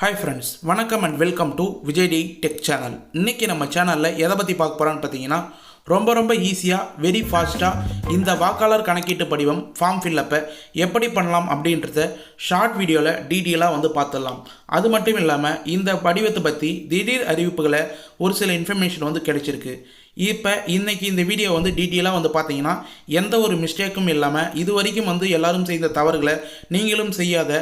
Hi friends வணக்கம் and welcome to Vijay T tech channel இன்றைக்கி நம்ம சேனலில் எதை பற்றி பார்க்க போகிறான்னு பார்த்தீங்கன்னா ரொம்ப ரொம்ப ஈஸியாக வெரி ஃபாஸ்ட்டாக இந்த வாக்காளர் கணக்கீட்டு படிவம் ஃபார்ம் ஃபில்லப்பை எப்படி பண்ணலாம் அப்படின்றத ஷார்ட் வீடியோவில் டீட்டெயிலாக வந்து பார்த்துடலாம். அது மட்டும் இல்லாமல் இந்த படிவத்தை பற்றி திடீர் அறிவிப்புகளை ஒரு சில இன்ஃபர்மேஷன் வந்து கிடைச்சிருக்கு. இப்போ இன்றைக்கி இந்த வீடியோ வந்து டீட்டெயிலாக வந்து பார்த்தீங்கன்னா எந்த ஒரு மிஸ்டேக்கும் இல்லாமல் இது வரைக்கும் வந்து எல்லாரும் செய்த தவறுகளை நீங்களும் செய்யாத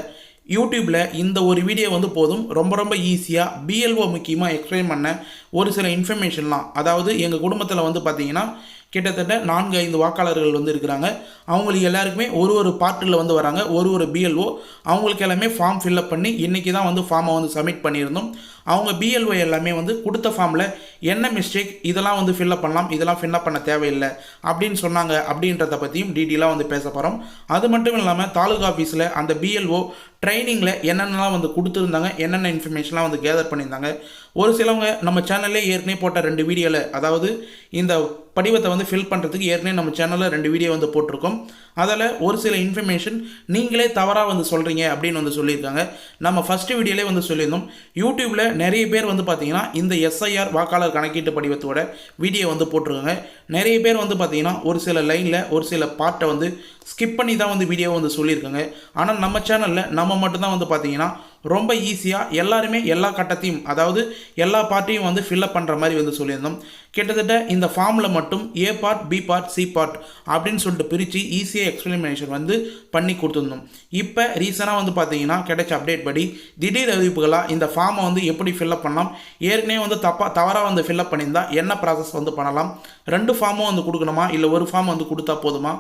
யூடியூப்பில் இந்த ஒரு வீடியோ வந்து போதும். ரொம்ப ரொம்ப ஈஸியாக பிஎல்ஓ முக்கியமாக எக்ஸ்பிளைன் பண்ண ஒரு சில இன்ஃபர்மேஷன்லாம் அதாவது எங்கள் குடும்பத்தில் வந்து பார்த்திங்கன்னா கிட்டத்தட்ட நான்கு ஐந்து வாக்காளர்கள் வந்து இருக்கிறாங்க. அவங்களுக்கு எல்லாருக்குமே ஒரு ஒரு பார்ட்டில் வந்து வராங்க. ஒரு ஒரு பிஎல்ஓ அவங்களுக்கு எல்லாமே ஃபார்ம் ஃபில்அப் பண்ணி இன்றைக்கி தான் வந்து ஃபார்மை வந்து சப்மிட் பண்ணியிருந்தோம். அவங்க பிஎல்ஓ எல்லாமே வந்து கொடுத்த ஃபார்மில் என்ன மிஸ்டேக் இதெல்லாம் வந்து ஃபில்அப் பண்ணலாம் இதெல்லாம் ஃபில்அப் பண்ண தேவையில்லை அப்படின்னு சொன்னாங்க அப்படின்றத பற்றியும் டீட்டெயிலாக வந்து பேச போகிறோம் அது மட்டும் இல்லாமல் தாலுகா ஆஃபீஸில் அந்த பிஎல்ஓ ட்ரைனிங்கில் என்னென்னலாம் வந்து கொடுத்துருந்தாங்க என்னென்ன இன்ஃபர்மேஷன்லாம் வந்து கேதர் பண்ணியிருந்தாங்க. ஒரு சிலவங்க நம்ம சேனல்லே ஏற்கனவே போட்ட ரெண்டு வீடியோவில் அதாவது இந்த படிவத்தை வந்து ஃபில் பண்ணுறதுக்கு ஏற்கனவே நம்ம சேனலில் ரெண்டு வீடியோ வந்து போட்டிருக்கோம். அதில் ஒரு சில இன்ஃபர்மேஷன் நீங்களே தவறாக வந்து சொல்கிறீங்க அப்படின்னு வந்து சொல்லியிருக்காங்க. நம்ம ஃபஸ்ட்டு வீடியோலே வந்து சொல்லியிருந்தோம். யூடியூப்பில் நிறைய பேர் வந்து பார்த்தீங்கன்னா இந்த எஸ்ஐஆர் வாக்காளர் கணக்கீட்டு படிவத்தோட வீடியோ வந்து போட்டிருக்காங்க. நிறைய பேர் வந்து பார்த்தீங்கன்னா ஒரு சில லைனில் ஒரு சில பார்ட்டை வந்து ஸ்கிப் பண்ணி தான் வந்து வீடியோ வந்து சொல்லியிருக்காங்க. ஆனால் நம்ம சேனலில் நம்ம மட்டும்தான் வந்து பார்த்தீங்கன்னா ரொம்ப ஈஸியாக எல்லாருமே எல்லா கட்டத்தையும் அதாவது எல்லா பார்ட்டையும் வந்து ஃபில்அப் பண்ணுற மாதிரி வந்து சொல்லியிருந்தோம். கிட்டத்தட்ட இந்த ஃபார்மில் மட்டும் A part B part C part அப்படின்னு சொல்லிட்டு பிரித்து ஈஸியாக எக்ஸ்பிளனேஷன் வந்து பண்ணி கொடுத்துருந்தோம். இப்போ ரீசனாக வந்து பார்த்தீங்கன்னா கிடைச்ச அப்டேட் படி திடீர் அறிவிப்புகளாக இந்த ஃபார்மை வந்து எப்படி ஃபில்அப் பண்ணலாம்? ஏற்கனவே வந்து தப்பாக தவறாக வந்து ஃபில்அப் பண்ணியிருந்தா என்ன ப்ராசஸ் வந்து பண்ணலாம்? ரெண்டு ஃபார்மும் வந்து கொடுக்கணுமா? இல்லை ஒரு ஃபார்ம் வந்து கொடுத்தா போதுமா?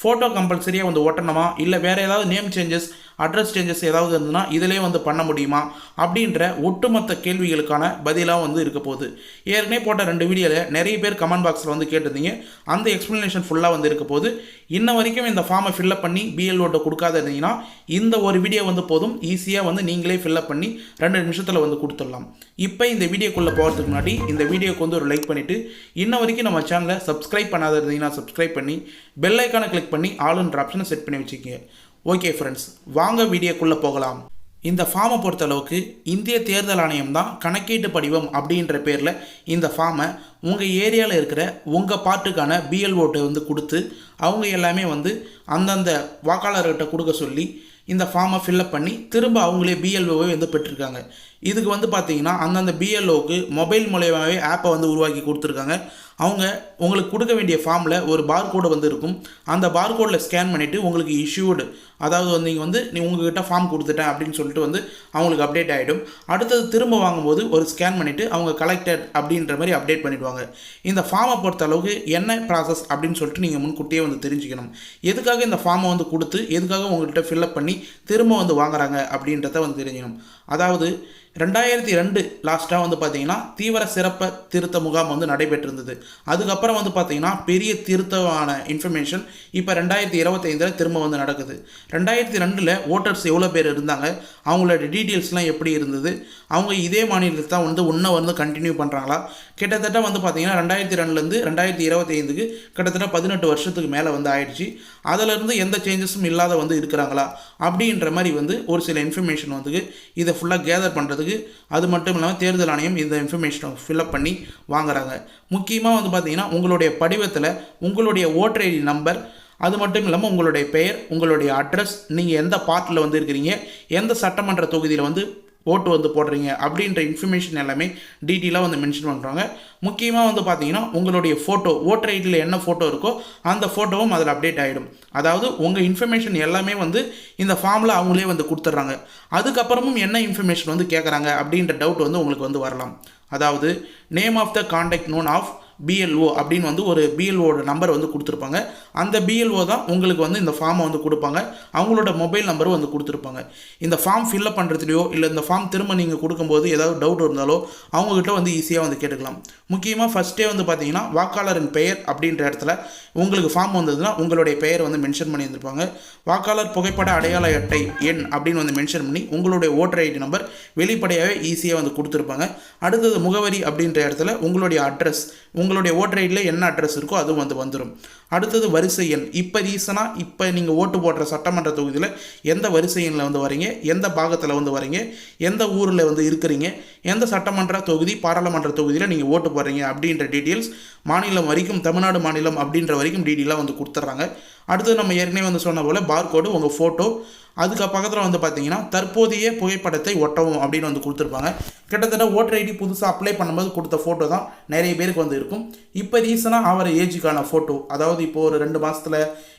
ஃபோட்டோ கம்பல்சரியாக வந்து ஒட்டணுமா? இல்லை வேறு ஏதாவது நேம் சேஞ்சஸ் அட்ரஸ் சேஞ்சஸ் ஏதாவது இருந்ததுன்னா இதிலே வந்து பண்ண முடியுமா? அப்படின்ற ஒட்டுமொத்த கேள்விகளுக்கான பதிலாக வந்து இருக்க போகுது. ஏற்கனவே போட்ட ரெண்டு வீடியோவில் நிறைய பேர் கமெண்ட் பாக்ஸில் வந்து கேட்டிருந்தீங்க. அந்த எக்ஸ்ப்ளனேஷன் ஃபுல்லாக வந்து இருக்க போகுது. இன்ன வரைக்கும் இந்த ஃபார்மை ஃபில்அப் பண்ணி பிஎல்ஓட்ட கொடுக்காத இருந்தீங்கன்னா இந்த ஒரு வீடியோ வந்து போதும். ஈஸியாக வந்து நீங்களே ஃபில்லப் பண்ணி ரெண்டு நிமிஷத்தில் வந்து கொடுத்துடலாம். இப்போ இந்த வீடியோக்குள்ளே போகிறதுக்கு முன்னாடி இந்த வீடியோக்கு வந்து ஒரு லைக் பண்ணிவிட்டு இன்ன வரைக்கும் நம்ம சேனலை சப்ஸ்கிரைப் பண்ணாத இருந்தீங்கன்னா சப்ஸ்கிரைப் பண்ணி பெல் ஐக்கானை கிளிக் பண்ணி ஆளுன்ற ஆப்ஷனை செட் பண்ணி வச்சுக்கோங்க. ஓகே ஃப்ரெண்ட்ஸ் வாங்க வீடியோக்குள்ளே போகலாம். இந்த ஃபார்மை பொறுத்தளவுக்கு இந்திய தேர்தல் ஆணையம் தான் கணக்கீட்டு படிவம் அப்படின்ற பேரில் இந்த ஃபார்மை உங்கள் ஏரியாவில் இருக்கிற உங்கள் பார்ட்டுக்கான பிஎல்ஓட்டை வந்து கொடுத்து அவங்க எல்லாமே வந்து அந்தந்த வாக்காளர்கிட்ட கொடுக்க சொல்லி இந்த ஃபார்மை ஃபில்அப் பண்ணி திரும்ப அவங்களே பிஎல்ஓவை வந்து பெற்றிருக்காங்க. இதுக்கு வந்து பார்த்தீங்கன்னா அந்தந்த பிஎல்ஓக்கு மொபைல் மூலயமாவே ஆப்பை வந்து உருவாக்கி கொடுத்துருக்காங்க. அவங்க உங்களுக்கு கொடுக்க வேண்டிய ஃபார்மில் ஒரு பார்கோடு வந்து இருக்கும். அந்த பார்கோடில் ஸ்கேன் பண்ணிவிட்டு உங்களுக்கு இஷ்யூடு அதாவது வந்து நீங்கள் வந்து நீ உங்ககிட்ட ஃபார்ம் கொடுத்துட்டேன் அப்படின்னு சொல்லிட்டு வந்து அவங்களுக்கு அப்டேட் ஆகிடும் அடுத்தது திரும்ப வாங்கும்போது ஒரு ஸ்கேன் பண்ணிவிட்டு அவங்க கலெக்டட் அப்படின்ற மாதிரி அப்டேட் பண்ணிவிடுவாங்க இந்த ஃபார்மை பொறுத்த அளவுக்கு என்ன ப்ராசஸ் அப்படின்னு சொல்லிட்டு நீங்கள் முன்கூட்டியே வந்து தெரிஞ்சுக்கணும். எதுக்காக இந்த ஃபார்மை வந்து கொடுத்து எதுக்காக உங்கள்கிட்ட ஃபில்அப் பண்ணி திரும்ப வந்து வாங்குறாங்க அப்படின்றத வந்து தெரிஞ்சுக்கணும். அதாவது ரெண்டாயிரத்தி ரெண்டு லாஸ்ட்டாக வந்து பார்த்தீங்கன்னா தீவிர சிறப்பு திருத்த முகாம் வந்து நடைபெற்றிருந்தது. அதுக்கப்புறம் வந்து பார்த்தீங்கன்னா பெரிய திருத்தமான இன்ஃபர்மேஷன் இப்போ ரெண்டாயிரத்தி இருபத்தைந்தில் திரும்ப வந்து நடக்குது. ரெண்டாயிரத்தி ரெண்டில் ஓட்டர்ஸ் எவ்வளோ பேர் இருந்தாங்க? அவங்களோட டீட்டெயில்ஸ்லாம் எப்படி இருந்தது? அவங்க இதே மாநிலத்தில் தான் வந்து இன்னும் வந்து கண்டினியூ பண்ணுறாங்களா கிட்டத்தட்ட வந்து பார்த்தீங்கன்னா ரெண்டாயிரத்தி ரெண்டுலேருந்து ரெண்டாயிரத்தி இருபத்தி ஐந்துக்கு கிட்டத்தட்ட பதினெட்டு வருஷத்துக்கு மேலே வந்து ஆயிடுச்சு. அதிலிருந்து எந்த சேஞ்சஸும் இல்லாத வந்து இருக்கிறாங்களா? அப்படின்ற மாதிரி வந்து ஒரு சில இன்ஃபர்மேஷன் வந்து இதை ஃபுல்லாக கேதர் பண்ணுறதுக்கு அது மட்டும் இல்லாமல் தேர்தல் ஆணையம் இந்த இன்ஃபர்மேஷனை ஃபில்அப் பண்ணி வாங்குறாங்க. முக்கியமாக வந்து பார்த்திங்கன்னா உங்களுடைய படிவத்தில் உங்களுடைய ஓட்டர் ஐடி நம்பர் அது மட்டும் இல்லாமல் உங்களுடைய பெயர் உங்களுடைய அட்ரஸ் நீங்கள் எந்த பார்ட்டில் வந்து இருக்கிறீங்க எந்த சட்டமன்ற தொகுதியில் வந்து ஓட்டு வந்து போடுறீங்க அப்படின்ற இன்ஃபர்மேஷன் எல்லாமே டீட்டெயிலாக வந்து மென்ஷன் பண்ணுறாங்க முக்கியமாக வந்து பார்த்தீங்கன்னா உங்களுடைய ஃபோட்டோ ஓட்டர் ஐடியில் என்ன ஃபோட்டோ இருக்கோ அந்த ஃபோட்டோவும் அதில் அப்டேட் ஆகிடும் அதாவது உங்கள் இன்ஃபர்மேஷன் எல்லாமே வந்து இந்த ஃபார்மில் அவங்களே வந்து கொடுத்துட்றாங்க. அதுக்கப்புறமும் என்ன இன்ஃபர்மேஷன் வந்து கேட்குறாங்க அப்படின்ற டவுட் வந்து உங்களுக்கு வந்து வரலாம். அதாவது name of the contact known of BLO அப்படின்னு வந்து ஒரு பிஎல்ஓட நம்பர் வந்து கொடுத்துருப்பாங்க. அந்த பிஎல்ஓ தான் உங்களுக்கு வந்து இந்த ஃபார்மை வந்து கொடுப்பாங்க. அவங்களோட மொபைல் நம்பரும் வந்து கொடுத்துருப்பாங்க. இந்த ஃபார்ம் ஃபில்அப் பண்ணுறதுலையோ இல்லை இந்த ஃபார்ம் திரும்ப நீங்கள் கொடுக்கும்போது ஏதாவது டவுட் இருந்தாலோ அவங்கக்கிட்ட வந்து ஈஸியாக வந்து கேட்டுக்கலாம். முக்கியமாக ஃபஸ்ட்டே வந்து பார்த்தீங்கன்னா வாக்காளரின் பெயர் அப்படின்ற இடத்துல உங்களுக்கு ஃபார்ம் வந்ததுன்னா உங்களுடைய பெயர் வந்து மென்ஷன் பண்ணி இருந்திருப்பாங்க வாக்காளர் புகைப்பட அடையாள அட்டை எண் அப்படின்னு வந்து மென்ஷன் பண்ணி உங்களுடைய ஓட்டர் ஐடி நம்பர் வெளிப்படையாகவே ஈஸியாக வந்து கொடுத்துருப்பாங்க. அடுத்தது முகவரி அப்படின்ற இடத்துல உங்களுடைய அட்ரஸ் உங்களுடைய ஓட்டர் ஐடியில் என்ன அட்ரஸ் இருக்கோ அது வந்து வந்துடும் அடுத்தது வரிசை எண். இப்போ ரீசனாக இப்போ நீங்கள் ஓட்டு போடுற சட்டமன்ற தொகுதியில் எந்த வரிசை எண்ணில் வந்து வரீங்க எந்த பாகத்தில் வந்து வரீங்க எந்த ஊரில் வந்து இருக்கிறீங்க? எந்த சட்டமன்ற தொகுதி பாராளுமன்ற தொகுதியில் நீங்கள் ஓட்டு போடுறீங்க? அப்படின்ற டீட்டெயில்ஸ் மாநிலம் வரைக்கும் தமிழ்நாடு மாநிலம் அப்படின்ற வரைக்கும் டீட்டெயிலாக வந்து கொடுத்துட்றாங்க. அடுத்தது நம்ம ஏற்கனவே வந்து சொன்ன போல் பார்கோடு உங்கள் ஃபோட்டோ அதுக்கு பக்கத்தில் வந்து பார்த்தீங்கன்னா தற்போதைய புகைப்படத்தை ஒட்டவும் அப்படின்னு வந்து கொடுத்துருப்பாங்க. கிட்டத்தட்ட ஓட்டர் ஐடி புதுசாக அப்ளை பண்ணும்போது கொடுத்த ஃபோட்டோ தான் நிறைய பேருக்கு வந்து இருக்கும். இப்போ ரீசனாக அவர் ஏஜுக்கான ஃபோட்டோ அதாவது இப்போ ஒரு ரெண்டு மாதத்தில்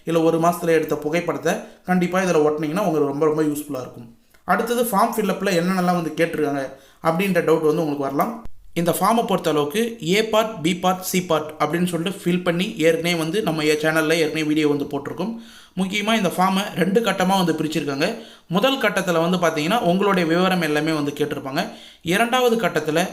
இல்லை ஒரு மாதத்தில் எடுத்த புகைப்படத்தை கண்டிப்பாக இதில் ஒட்டினீங்கன்னா உங்களுக்கு ரொம்ப ரொம்ப யூஸ்ஃபுல்லாக இருக்கும். அடுத்தது ஃபார்ம் ஃபில்லப்பில் என்னென்னலாம் வந்து கேட்டிருக்காங்க அப்படின்ற டவுட் வந்து உங்களுக்கு வரலாம். இந்த ஃபார்மை பொறுத்த அளவுக்கு A part B part C part அப்படின்னு சொல்லிட்டு ஃபில் பண்ணி ஏற்கனவே வந்து நம்ம சேனலில் ஏற்கனவே வீடியோ வந்து போட்டிருக்கோம். முக்கியமாக இந்த ஃபார்மை ரெண்டு கட்டமாக வந்து பிரிச்சிருக்காங்க. முதல் கட்டத்தில் வந்து பார்த்தீங்கன்னா உங்களுடைய விவரம் எல்லாமே வந்து கேட்டிருப்பாங்க. இரண்டாவது கட்டத்தில்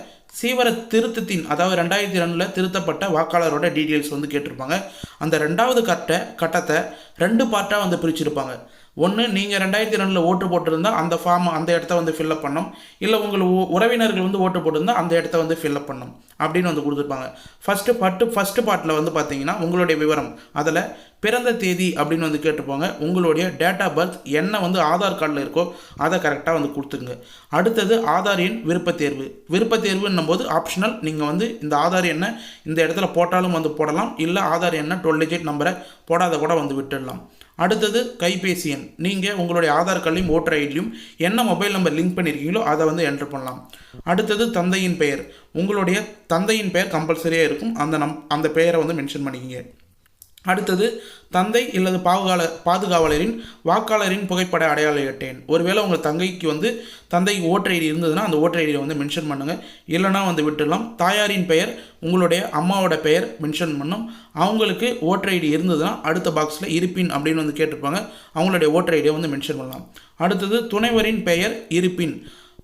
சீவர திருத்தத்தின் அதாவது ரெண்டாயிரத்தி ரெண்டில் திருத்தப்பட்ட வாக்காளரோட டீட்டெயில்ஸ் வந்து கேட்டிருப்பாங்க. அந்த ரெண்டாவது கட்ட கட்டத்தை ரெண்டு பார்ட்டாக வந்து பிரிச்சிருப்பாங்க. ஒன்று நீங்கள் ரெண்டாயிரத்தி ரெண்டில் ஓட்டு போட்டிருந்தா அந்த ஃபார்ம் அந்த இடத்த வந்து ஃபில்அப் பண்ணணும் இல்லை உங்கள் உ- உறவினர்கள் வந்து ஓட்டு போட்டிருந்தா அந்த இடத்த வந்து ஃபில்அப் பண்ணணும் அப்படின்னு வந்து கொடுத்துருப்பாங்க. ஃபஸ்ட்டு பட்டு ஃபஸ்ட்டு பார்ட்டில் வந்து பார்த்தீங்கன்னா உங்களுடைய விவரம். அதில் பிறந்த தேதி அப்படின்னு வந்து கேட்டுப்போங்க உங்களுடைய டேட் ஆஃப் பர்த் என்ன வந்து ஆதார் கார்டில் இருக்கோ அதை கரெக்டாக வந்து கொடுத்துருங்க அடுத்தது ஆதார் எண் விருப்பத் தேர்வு விருப்பத் தேர்வுன்னும் போது ஆப்ஷனல் நீங்கள் வந்து இந்த ஆதார் எண்ணை இந்த இடத்துல போட்டாலும் வந்து போடலாம். இல்லை ஆதார் எண்ணை டுவெல் டிஜிட் நம்பரை போடாத கூட வந்து விட்டுடலாம். அடுத்தது கைபேசி எண். நீங்கள் உங்களுடைய ஆதார் கார்டிலையும் ஓட்டர் ஐடியும் என்ன மொபைல் நம்பர் லிங்க் பண்ணியிருக்கீங்களோ அதை வந்து என்டர் பண்ணலாம். அடுத்தது தந்தையின் பெயர். உங்களுடைய தந்தையின் பெயர் கம்பல்சரியாக இருக்கும். அந்த நம் அந்த பெயரை வந்து மென்ஷன் பண்ணிக்கிங்க. அடுத்தது தந்தை இல்லது பாதுகால பாதுகாவலரின் வாக்காளரின் புகைப்பட அடையாள அட்டேன் ஒருவேளை உங்கள் தங்கைக்கு வந்து தந்தை ஓட்டர் ஐடி இருந்ததுன்னா அந்த ஓட்டர் ஐடியை வந்து மென்ஷன் பண்ணுங்கள் இல்லைனா வந்து விட்டுடலாம். தாயாரின் பெயர் உங்களுடைய அம்மாவோட பெயர் மென்ஷன் பண்ணும். அவங்களுக்கு ஓட்டர் ஐடி இருந்ததுன்னா அடுத்த பாக்ஸில் இருப்பின் அப்படின்னு வந்து கேட்டிருப்பாங்க. அவங்களுடைய ஓட்டர் ஐடியை வந்து மென்ஷன் பண்ணலாம். அடுத்தது துணைவரின் பெயர் இருப்பின்.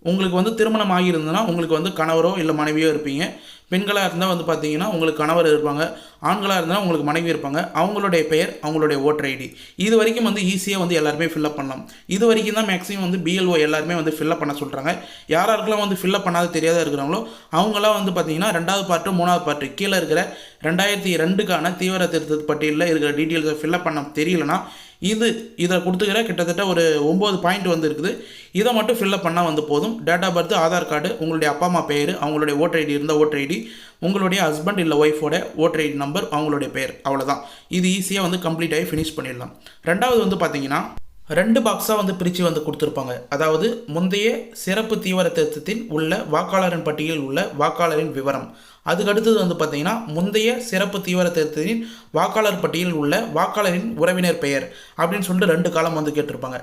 உங்களுக்கு வந்து திருமணம் ஆகியிருந்ததுன்னா உங்களுக்கு வந்து கணவரோ இல்லை மனைவியோ இருப்பீங்க. பெண்களாக இருந்தால் வந்து பார்த்தீங்கன்னா உங்களுக்கு கணவர் இருப்பாங்க. ஆண்களாக இருந்தால் உங்களுக்கு மனைவி இருப்பாங்க. அவங்களுடைய பெயர் அவங்களுடைய ஓட்டர் ஐடி இது வரைக்கும் வந்து ஈஸியாக வந்து எல்லாருமே ஃபில்லப் பண்ணலாம். இது வரைக்கும் தான் மேக்ஸிமம் வந்து பிஎல்ஓ எல்லாருமே வந்து ஃபில்அப் பண்ண சொல்கிறாங்க யாராருக்கெல்லாம் வந்து ஃபில்லப் பண்ணாத தெரியாத இருக்கிறாங்களோ அவங்களாம் வந்து பார்த்தீங்கன்னா ரெண்டாவது பார்ட்டு மூணாவது பார்ட்டு கீழே இருக்கிற ரெண்டாயிரத்தி ரெண்டுக்கான தீவிர திருத்த பட்டியலில் இருக்கிற டீட்டெயில்ஸை ஃபில்அப் பண்ண தெரியலனா இது இதை கொடுத்துக்கிற கிட்டத்தட்ட ஒரு ஒம்பது பாயிண்ட் வந்து இருக்குது இதை மட்டும் ஃபில்லப் பண்ணால் வந்து போதும். Date of birth Aadhaar card உங்களுடைய அப்பா அம்மா பெயர் அவங்களுடைய ஓட்டர் ஐடி இருந்தால் ஓட்டர் ஐடி உங்களுடைய ஹஸ்பண்ட் இல்லை ஒய்ஃபோட ஓட்டர் ஐடி நம்பர் அவங்களுடைய பெயர் அவ்வளோதான் இது ஈஸியாக வந்து கம்ப்ளீட் ஆகி ஃபினிஷ் பண்ணிடலாம். ரெண்டாவது வந்து பார்த்தீங்கன்னா ரெண்டு பாக்ஸாக வந்து பிரித்து வந்து கொடுத்துருப்பாங்க. அதாவது முந்தைய சிறப்பு தீவிர திருத்தத்தில் உள்ள வாக்காளரின் பட்டியலில் உள்ள வாக்காளரின் விவரம். அதுக்கு அடுத்தது வந்து பார்த்தீங்கன்னா முந்தைய சிறப்பு தீவிர தேர்தலின் வாக்காளர் பட்டியலில் உள்ள வாக்காளரின் உறவினர் பெயர் அப்படின்னு சொல்லிட்டு ரெண்டு காலம் வந்து கேட்டிருப்பாங்க.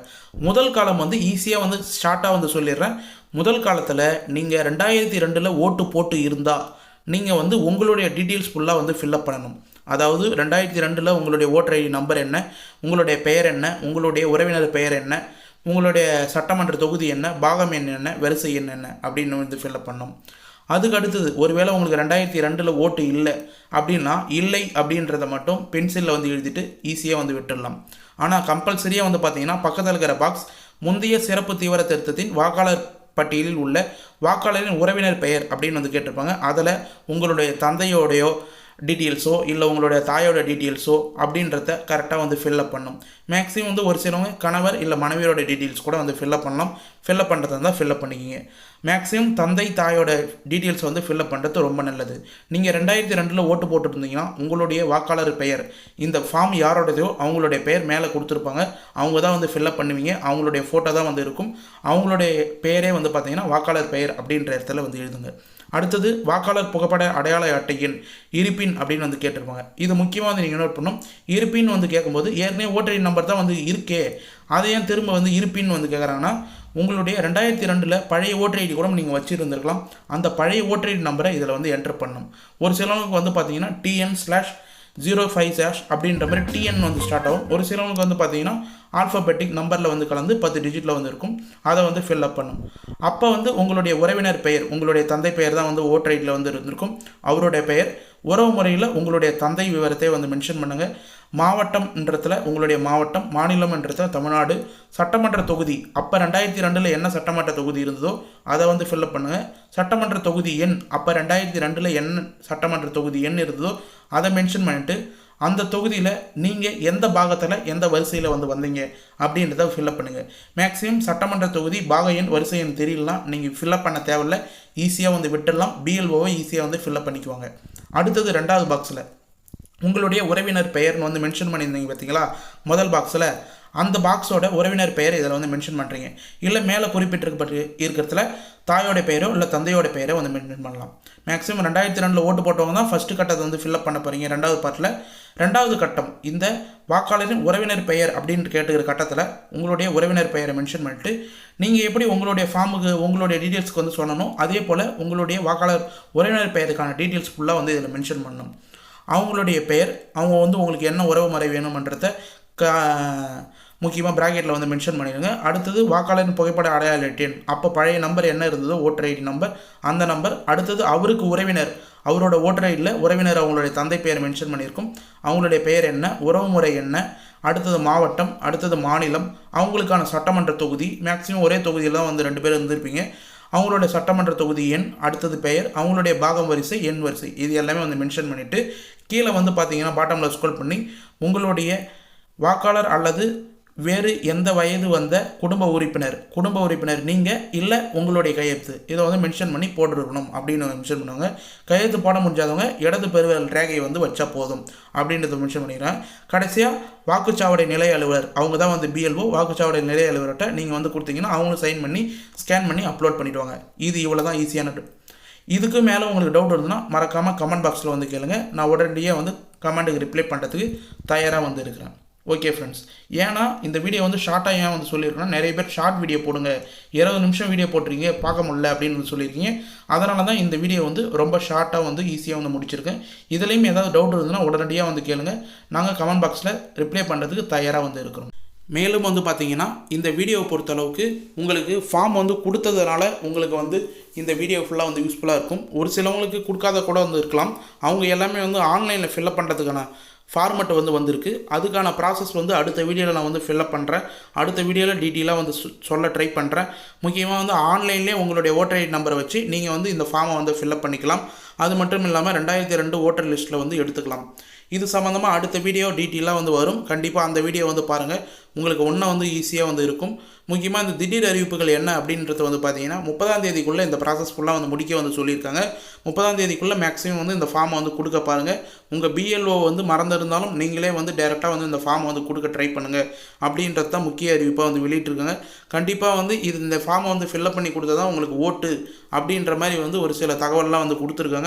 முதல் காலம் வந்து ஈஸியாக வந்து ஷார்ட்டாக வந்து சொல்லிடுறேன். முதல் காலத்தில் நீங்கள் ரெண்டாயிரத்தி ரெண்டில் ஓட்டு போட்டு இருந்தால் நீங்கள் வந்து உங்களுடைய டீட்டெயில்ஸ் ஃபுல்லாக வந்து ஃபில்அப் பண்ணணும். அதாவது ரெண்டாயிரத்தி ரெண்டில் உங்களுடைய ஓட்டர் ஐடி நம்பர் என்ன உங்களுடைய பெயர் என்ன உங்களுடைய உறவினர் பெயர் என்ன உங்களுடைய சட்டமன்ற தொகுதி என்ன பாகம் என்ன என்ன வரிசை என்னென்ன என்ன அப்படின்னு வந்து ஃபில்லப் பண்ணணும். அதுக்கு அடுத்தது ஒருவேளை உங்களுக்கு ரெண்டாயிரத்தி ரெண்டில் ஓட்டு இல்லை அப்படின்னா இல்லை அப்படின்றத மட்டும் பென்சிலில் வந்து எழுதிட்டு ஈஸியாக வந்து விட்டுடலாம். ஆனால் கம்பல்சரியாக வந்து பார்த்தீங்கன்னா பக்கத்தில் இருக்கிற பாக்ஸ் முந்தைய சிறப்பு தீவிர திருத்தத்தின் வாக்காளர் பட்டியலில் உள்ள வாக்காளரின் உறவினர் பெயர் அப்படின்னு வந்து கேட்டிருப்பாங்க. அதில் உங்களுடைய தந்தையோடையோ டீட்டெயில்ஸோ இல்லை உங்களுடைய தாயோட டீட்டெயில்ஸோ அப்படின்றத கரெக்டாக வந்து ஃபில்அப் பண்ணும். மேக்ஸிமம் வந்து ஒரு சிலவங்க கணவர் இல்லை மனைவியோட டீட்டெயில்ஸ் கூட வந்து ஃபில்அப் பண்ணலாம். ஃபில்லப் பண்ணுறதா இருந்தால் ஃபில்அப் பண்ணிக்கிங்க. மேக்ஸிமம் தந்தை தாயோட டீட்டெயில்ஸ் வந்து ஃபில்லப் பண்ணுறது ரொம்ப நல்லது. நீங்கள் ரெண்டாயிரத்தி ரெண்டில் ஓட்டு போட்டுருந்தீங்கன்னா உங்களுடைய வாக்காளர் பெயர் இந்த ஃபார்ம் யாரோடதையோ அவங்களுடைய பெயர் மேலே கொடுத்துருப்பாங்க. அவங்க தான் வந்து ஃபில்லப் பண்ணுவீங்க. அவங்களுடைய ஃபோட்டோ தான் வந்து இருக்கும். அவங்களுடைய பெயரே வந்து பார்த்தீங்கன்னா வாக்காளர் பெயர் அப்படின்ற இடத்துல வந்து எழுதுங்க. அடுத்தது வாக்காளர் புகைப்பட அடையாள அட்டையின் இருப்பின் அப்படின்னு வந்து கேட்டிருப்பாங்க. இது முக்கியமாக வந்து நீங்கள் நோட் பண்ணணும். இருப்பின் வந்து கேட்கும்போது ஏற்கனவே ஓட்டரி நம்பர் தான் வந்து இருக்கே. அதை ஏன் திரும்ப வந்து இருப்பின் வந்து கேட்குறாங்கன்னா உங்களுடைய ரெண்டாயிரத்தி ரெண்டில் பழைய ஓட்டர் ஐடி கூட நீங்கள் வச்சுருந்துருக்கலாம். அந்த பழைய ஓட்டர் ஐடி நம்பரை இதில் வந்து என்டர் பண்ணணும். ஒரு சிலவங்களுக்கு வந்து பார்த்தீங்கன்னா டிஎன் ஸ்லாஷ் ஜீரோ ஃபைவ் சேஷ் அப்படின்ற மாதிரி டிஎன் வந்து ஸ்டார்ட் ஆகும். ஒரு சிலவங்களுக்கு வந்து பார்த்தீங்கன்னா ஆல்ஃபபெட்டிக் நம்பரில் வந்து கலந்து பத்து டிஜிட்டில் வந்து இருக்கும். அதை வந்து ஃபில்அப் பண்ணும். அப்போ வந்து உங்களுடைய உறவினர் பெயர் உங்களுடைய தந்தை பெயர் தான் வந்து ஓட்டர் ஐடியில் வந்து இருந்திருக்கும். அவருடைய பெயர் உறவு முறையில் உங்களுடைய தந்தை விவரத்தை வந்து மென்ஷன் பண்ணுங்கள் மாவட்டம்ன்றத்தில் உங்களுடைய மாவட்டம் மாநிலம்ன்றத்தில் தமிழ்நாடு சட்டமன்ற தொகுதி. அப்போ ரெண்டாயிரத்தி ரெண்டில் என்ன சட்டமன்ற தொகுதி இருந்ததோ அதை வந்து ஃபில்அப் பண்ணுங்கள் சட்டமன்ற தொகுதி எண் அப்போ ரெண்டாயிரத்தி ரெண்டில் என்ன சட்டமன்ற தொகுதி எண் இருந்ததோ அதை மென்ஷன் பண்ணிவிட்டு அந்த தொகுதியில் நீங்கள் எந்த பாகத்தில் எந்த வரிசையில் வந்து வந்தீங்க அப்படின்றத ஃபில்அப் பண்ணுங்கள் மேக்ஸிமம் சட்டமன்ற தொகுதி பாக எண் வரிசை எண் தெரியலனா நீங்கள் ஃபில்அப் பண்ண தேவையில்ல. ஈஸியாக வந்து விட்டுடலாம். பிஎல்ஓவை ஈஸியாக வந்து ஃபில்அப் பண்ணிக்குவாங்க. அடுத்தது ரெண்டாவது பாக்ஸில் உங்களுடைய உறவினர் பெயர்னு வந்து மென்ஷன் பண்ணியிருந்தீங்க பார்த்தீங்களா? முதல் பாக்ஸில் அந்த பாக்ஸோட உறவினர் பெயர் இதில் வந்து மென்ஷன் பண்ணுறீங்க இல்லை மேலே குறிப்பிட்டிருக்கப்பட்டு இருக்கிறதுல தாயோட பெயரோ இல்லை தந்தையோட பெயரோ வந்து மென்ஷன் பண்ணலாம். மேக்ஸிமம் ரெண்டாயிரத்தி ரெண்டில் ஓட்டு போட்டவங்க தான் ஃபஸ்ட்டு கட்டத்தை வந்து ஃபில்அப் பண்ண போகிறீங்க ரெண்டாவது பார்ட்டில் ரெண்டாவது கட்டம் இந்த வாக்காளரின் உறவினர் பெயர் அப்படின்னு கேட்டுக்கிற கட்டத்தில் உங்களுடைய உறவினர் பெயரை மென்ஷன் பண்ணிட்டு நீங்கள் எப்படி உங்களுடைய ஃபார்முக்கு உங்களுடைய டீட்டெயில்ஸ்க்கு வந்து சொல்லணும் அதே போல் உங்களுடைய வாக்காளர் உறவினர் பெயருக்கான டீட்டெயில்ஸ் ஃபுல்லாக வந்து இதில் மென்ஷன் பண்ணணும். அவங்களுடைய பெயர் அவங்க வந்து உங்களுக்கு என்ன உறவு முறை வேணுமன்றத க முக்கியமாக ப்ராக்கெட்டில் வந்து மென்ஷன் பண்ணிடுங்க. அடுத்தது வாக்காளரின் புகைப்பட அடையாள எண் அப்போ பழைய நம்பர் என்ன இருந்ததோ? ஓட்டர் ஐடி நம்பர் அந்த நம்பர் அடுத்தது அவருக்கு உறவினர் அவரோட ஓட்டர் ஐடியில் உறவினர் அவங்களுடைய தந்தை பெயர் மென்ஷன் பண்ணியிருக்கும். அவங்களுடைய பெயர் என்ன? உறவு முறை என்ன? அடுத்தது மாவட்டம் அடுத்தது மாநிலம். அவங்களுக்கான சட்டமன்ற தொகுதி. மேக்ஸிமம் ஒரே தொகுதியில் தான் வந்து ரெண்டு பேர் இருந்திருப்பீங்க. அவங்களுடைய சட்டமன்ற தொகுதி எண் அடுத்தது பெயர் அவங்களுடைய பாகம் வரிசை எண் வரிசை. இது எல்லாமே வந்து மென்ஷன் பண்ணிவிட்டு கீழே வந்து பார்த்தீங்கன்னா பாட்டமில் ஸ்க்ரோல் பண்ணி உங்களுடைய வாக்காளர் அல்லது வேறு எந்த வயது வந்த குடும்ப உறுப்பினர் குடும்ப உறுப்பினர் நீங்கள் இல்லை உங்களுடைய கையெழுத்து. இதை வந்து மென்ஷன் பண்ணி போட்டுருக்கணும் அப்படின்னு மென்ஷன் பண்ணுவாங்க. கையெழுத்து போட முடிஞ்சாதவங்க இடது பெருவிரல் ரேகையை வந்து வச்சா போதும் அப்படின்றத மென்ஷன் பண்ணிடுறேன். கடைசியாக வாக்குச்சாவடை நிலை அலுவலர் அவங்க தான் வந்து பிஎல்ஓ வாக்குச்சாவடை நிலை அலுவலர்கிட்ட நீங்கள் வந்து கொடுத்தீங்கன்னா அவங்களும் சைன் பண்ணி ஸ்கேன் பண்ணி அப்லோட் பண்ணிவிடுவாங்க இது இவ்வளோ தான் ஈஸியான இதுக்கு மேலே உங்களுக்கு டவுட் இருந்ததுன்னா மறக்காமல் கமெண்ட் பாக்ஸில் வந்து கேளுங்க. நான் உடனடியாக வந்து கமெண்ட்டுக்கு ரிப்ளை பண்ணுறதுக்கு தயாராக வந்து இருக்கிறேன். ஓகே ஃப்ரெண்ட்ஸ் ஏன்னா இந்த வீடியோ வந்து ஷார்ட்டாக ஏன் வந்து சொல்லியிருக்கோன்னா நிறைய பேர் ஷார்ட் வீடியோ போடுங்க. இருபது நிமிஷம் வீடியோ போட்டிருக்கீங்க பார்க்க முடியல அப்படின்னு வந்து சொல்லியிருக்கீங்க. அதனால தான் இந்த வீடியோ வந்து ரொம்ப ஷார்ட்டாக வந்து ஈஸியாக வந்து முடிச்சிருக்கேன். இதுலேயும் ஏதாவது டவுட் இருந்ததுன்னா உடனடியாக வந்து கேளுங்க. நாங்கள் கமெண்ட் பாக்ஸில் ரிப்ளை பண்ணுறதுக்கு தயாராக வந்து இருக்கிறோம். மேலும் வந்து பார்த்தீங்கன்னா இந்த வீடியோவை பொறுத்தளவுக்கு உங்களுக்கு ஃபார்ம் வந்து கொடுத்ததுனால உங்களுக்கு வந்து இந்த வீடியோ ஃபுல்லாக வந்து யூஸ்ஃபுல்லாக இருக்கும். ஒரு சிலவங்களுக்கு கொடுக்காத கூட வந்து இருக்கலாம். அவங்க எல்லாமே வந்து ஆன்லைனில் ஃபில்அப் பண்ணுறதுக்கான ஃபார்மெட் வந்து வந்திருக்கு. அதுக்கான ப்ராசஸ் வந்து அடுத்த வீடியோவில் நான் வந்து ஃபில்அப் பண்ணுறேன் அடுத்த வீடியோவில் டீட்டெயிலாக வந்து சொல்ல ட்ரை பண்ணுறேன் முக்கியமாக வந்து ஆன்லைன்லேயே உங்களுடைய ஓட்டர் ஐடி நம்பரை வச்சு நீங்கள் வந்து இந்த ஃபார்மை வந்து ஃபில்அப் பண்ணிக்கலாம். அது மட்டும் இல்லாமல் ரெண்டாயிரத்தி ரெண்டு ஓட்டர் லிஸ்ட்டில் வந்து எடுத்துக்கலாம். இது சம்மந்தமாக அடுத்த வீடியோ டீட்டெயிலாக வந்து வரும். கண்டிப்பாக அந்த வீடியோ வந்து பாருங்கள் உங்களுக்கு ஒன்றா வந்து ஈஸியாக வந்து இருக்கும். முக்கியமாக இந்த திடீர் அறிவிப்புகள் என்ன அப்படின்றது வந்து பார்த்தீங்கன்னா முப்பதாம் தேதிக்குள்ளே இந்த ப்ராசஸ் ஃபுல்லாக வந்து முடிக்க வந்து சொல்லியிருக்காங்க. முப்பதாம் தேதிக்குள்ளே மேக்ஸிமம் வந்து இந்த ஃபார்மை வந்து கொடுக்க பாருங்கள் உங்கள் பிஎல்ஓ வந்து மறந்திருந்தாலும் நீங்களே வந்து டேரெக்டாக வந்து இந்த ஃபார்மை வந்து கொடுக்க ட்ரை பண்ணுங்கள் அப்படின்றது தான் முக்கிய அறிவிப்பாக வந்து வெளியிட்டிருக்காங்க. கண்டிப்பாக வந்து இது இந்த ஃபார்மை வந்து ஃபில்அப் பண்ணி கொடுத்தா தான் உங்களுக்கு ஓட்டு அப்படின்ற மாதிரி வந்து ஒரு சில தகவல்லாம் வந்து கொடுத்துருக்காங்க.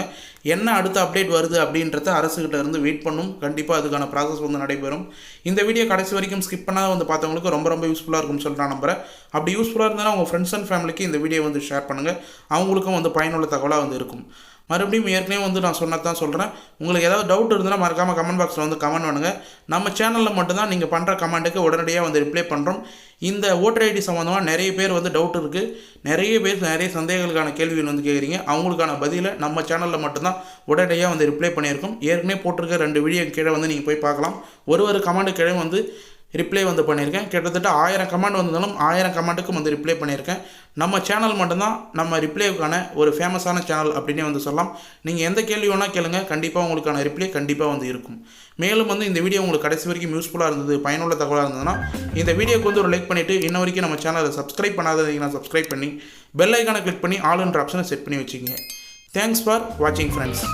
என்ன அடுத்த அப்டேட் வருது அப்படின்றத அரசுகிட்ட இருந்து வெயிட் பண்ணும். கண்டிப்பாக அதுக்கான ப்ராசஸ் வந்து நடைபெறும். இந்த வீடியோ கடைசி வரைக்கும் ஸ்கிப் பண்ணாத வந்து பார்த்தவங்களுக்கு ரொம்ப ரொம்ப யூஸ்ஃபுல்லாக இருக்கும்னு சொல்லிட்டு நான் நம்புறேன். அப்படி யூஸ்ஃபுல்லாக இருந்தாலும் உங்கள் ஃப்ரெண்ட்ஸ் அண்ட் ஃபேமிலிக்கு இந்த வீடியோ வந்து ஷேர் பண்ணுங்கள் அவங்களுக்கும் வந்து பயனுள்ள தகவலாக வந்து இருக்கும். மறுபடியும் ஏற்கனவே வந்து நான் சொன்னதான் சொல்கிறேன் உங்களுக்கு ஏதாவது டவுட் இருந்ததுன்னா மறக்காமல் கமெண்ட் பாக்ஸில் வந்து கமெண்ட் பண்ணுங்கள் நம்ம சேனலில் மட்டும்தான் நீங்கள் பண்ணுற கமெண்ட்டுக்கு உடனடியாக வந்து ரிப்ளை பண்ணுறோம் இந்த ஓட்டர் ஐடி சம்மந்தமாக நிறைய பேர் வந்து டவுட் இருக்குது நிறைய பேர் நிறைய சந்தேகங்களுக்கான கேள்விகள் வந்து கேட்குறீங்க அவங்களுக்கான பதிலை நம்ம சேனலில் மட்டும்தான் உடனடியாக வந்து ரிப்ளை பண்ணியிருக்கோம். ஏற்கனவே போட்டிருக்க ரெண்டு வீடியோ கீழே வந்து நீங்கள் போய் பார்க்கலாம். ஒரு ஒரு கமெண்ட் கீழே வந்து ரிப்ளை வந்து பண்ணியிருக்கேன். கிட்டத்தட்ட ஆயிரம் கமெண்ட் வந்தாலும் ஆயிரம் கமெண்ட்டுக்கும் வந்து ரிப்ளை பண்ணியிருக்கேன். நம்ம சேனல் மட்டும்தான் நம்ம ரிப்ளைக்கான ஒரு ஃபேமஸான சேனல் அப்படின்னே வந்து சொல்லலாம். நீங்கள் எந்த கேள்வி வேணால் கேளுங்க. கண்டிப்பாக உங்களுக்கான ரிப்ளை கண்டிப்பாக வந்து இருக்கும். மேலும் வந்து இந்த வீடியோ உங்களுக்கு கடைசி வரைக்கும் யூஸ்ஃபுல்லாக இருந்தது பயனுள்ள தகவலாக இருந்ததுன்னா இந்த வீடியோக்கு வந்து ஒரு லைக் பண்ணிவிட்டு இன்ன வரைக்கும் நம்ம சேனலை சப்ஸ்கிரைப் பண்ணாதீங்கன்னா சப்ஸ்கிரைப் பண்ணி பெல் ஐக்கானை கிளிக் பண்ணி ஆல் என்ற ஆப்ஷனை செட் பண்ணி வச்சுக்கோங்க. தேங்க்ஸ் ஃபார் வாட்சிங் ஃப்ரெண்ட்ஸ்